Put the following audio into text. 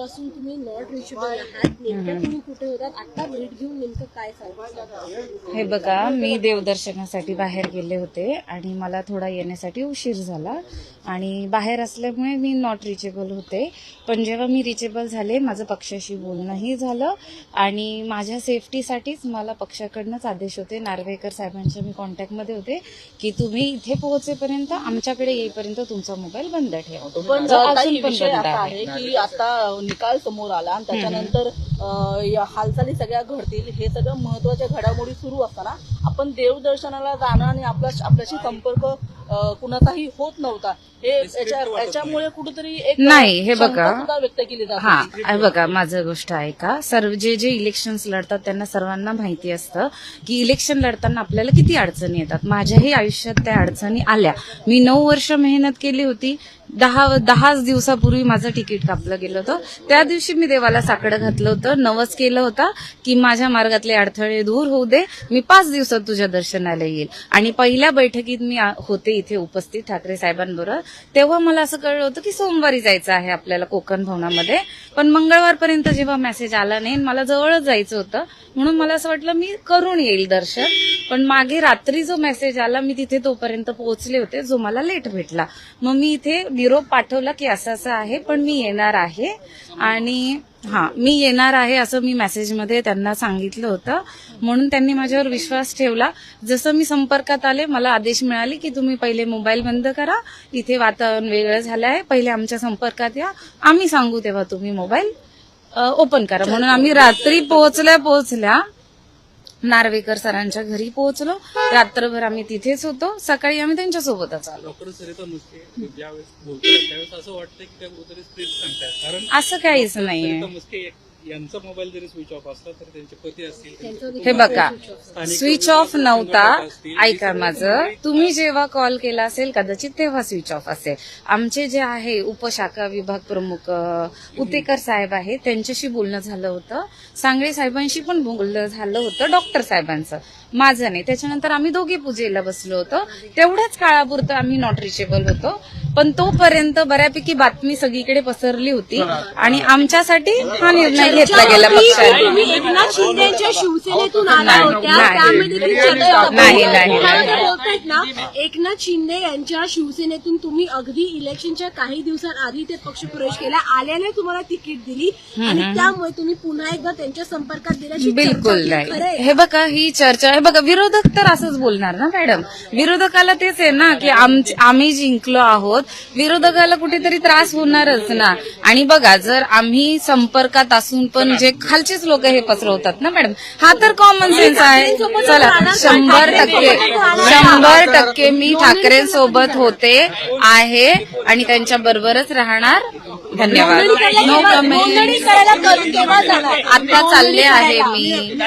पासून तुम्ही not reachable आहात. नेमक्या तुम्ही कुठे होतात? आता भेट घेऊन नेमकं काय सांगता? हे बघा मी देवदर्शनासाठी बाहेर गेले होते आणि मला थोडा येण्यासाठी उशीर झाला. आणि बाहेर असल्यामुळे मी नॉट रिचेबल होते. पण जेव्हा मी रिचेबल झाले माझं पक्षाशी बोलणंही झालं आणि माझ्या सेफ्टीसाठीच मला पक्षाकडनंच आदेश होते. नार्वेकर साहेबांच्या मी कॉन्टॅक्टमध्ये होते की तुम्ही इथे पोहोचेपर्यंत आमच्याकडे येईपर्यंत तुमचा मोबाईल बंद ठेवा. पण अजून पण बंद आहे की आता निकाल समोर आला आणि त्याच्यानंतर हालचाली सगळ्या घडतील हे सगळं महत्त्वाच्या घडामोडी सुरू असताना आपण देवदर्शनाला जाणं आणि आपला आपल्याशी संपर्क कुणाचाही होत नव्हता हे याच्या- याच्यामुळे कुठेतरी एक नाही, हे बघा. व्यक्त केली जात. हा बघा माझं गोष्ट ऐका. सर्व जे जे इलेक्शन्स लढतात त्यांना सर्वांना माहिती असतं की इलेक्शन लढताना आपल्याला किती अडचणी येतात. माझ्याही आयुष्यात त्या अडचणी आल्या. मी नऊ वर्ष मेहनत केली होती. दहा दहाच दिवसापूर्वी माझं तिकीट कापलं गेलं होतं. त्या दिवशी मी देवाला साकडं घातलं होतं. नवस केलं होतं की माझ्या मार्गातले अडथळे दूर होऊ दे. मी पाच दिवसात तुझ्या दर्शनाला येईल. आणि पहिल्या बैठकीत मी होते इथे उपस्थित ठाकरे साहेबांबरोबर. तेव्हा मला असं कळलं होतं की सोमवारी जायचं आहे आपल्याला कोकण भवनामध्ये. पण मंगळवारपर्यंत जेव्हा मेसेज आला नाही मला जवळच जायचं होतं. म्हणून मला असं वाटलं मी करून येईल दर्शन. पण मागे रात्री जो मेसेज आला मी तिथे तोपर्यंत पोहोचले होते जो मला लेट भेटला. मग मी इथे निरोप पाठवला की असं असं आहे पण मी येणार आहे. आणि हा मी येणार आहे असं मी मेसेजमध्ये त्यांना सांगितलं होतं. म्हणून त्यांनी माझ्यावर विश्वास ठेवला. जसं मी संपर्कात आले मला आदेश मिळाले की तुम्ही पहिले मोबाईल बंद करा. इथे वातावरण वेगळं झालं आहे पहिले आमच्या संपर्कात या. आम्ही सांगू तेव्हा तुम्ही मोबाईल ओपन करा. म्हणून आम्ही रात्री पोहोचल्या पोहोचल्या नार्वेकर सरांच्या घरी पोहोचलो. रात्रभर आम्ही तिथेच होतो. सकाळी आम्ही आलो. ज्यावेळेस बोलतात त्यावेळेस असं काहीच नाहीये. यांचा मोबाईल जरी स्विच ऑफ असला तर त्यांचे पती असतील हे बघा स्विच ऑफ नव्हता. ऐका माझं. तुम्ही जेव्हा कॉल केला असेल कदाचित तेव्हा स्विच ऑफ असेल. आमचे जे आहे उपशाखा विभाग प्रमुख उतेकर साहेब आहे त्यांच्याशी बोलणं झालं होतं. सांगळे साहेबांशी पण बोलणं झालं होतं डॉक्टर साहेबांचं. माझं नाही. त्याच्यानंतर आम्ही दोघे पूजेला बसलो होतो. तेवढ्याच काळापुरतं आम्ही नॉट रिचेबल होतो. पण तोपर्यंत बऱ्यापैकी बातमी सगळीकडे पसरली होती आणि आमच्यासाठी हा निर्णय घेतला गेला पक्षाने एकनाथ शिंदे यांच्या शिवसेनेतून आला होत्या. त्यामध्ये. नाही, नाही, मला नाही. ते बोलतायत ना एकनाथ शिंदे यांच्या शिवसेनेतून तुम्ही अगदी इलेक्शनच्या काही दिवसांआधी ते पक्ष प्रवेश केला. आल्याने तुम्हाला तिकीट दिली आणि त्यामुळे तुम्ही पुन्हा एकदा त्यांच्या संपर्कात दिल्याची चर्चा बिलकुल हे बघा ही चर्चा हे बघा विरोधक तर असंच बोलणार ना मॅडम? विरोधकाला तेच आहे ना की आम्ही जिंकलो आहोत. विरोधकाला कुठेतरी त्रास होणारच ना. आणि बघा जर आम्ही संपर्कात असून पण जे खालचेच लोक हे पसरवतात ना मॅडम? हा तर कॉमन सेन्स आहे. चला शंभर टक्के. शंभर टक्के मी ठाकरेंसोबत होते आहे आणि त्यांच्या बरोबरच राहणार. धन्यवाद. नो कमेंट आता चालले आहे मी.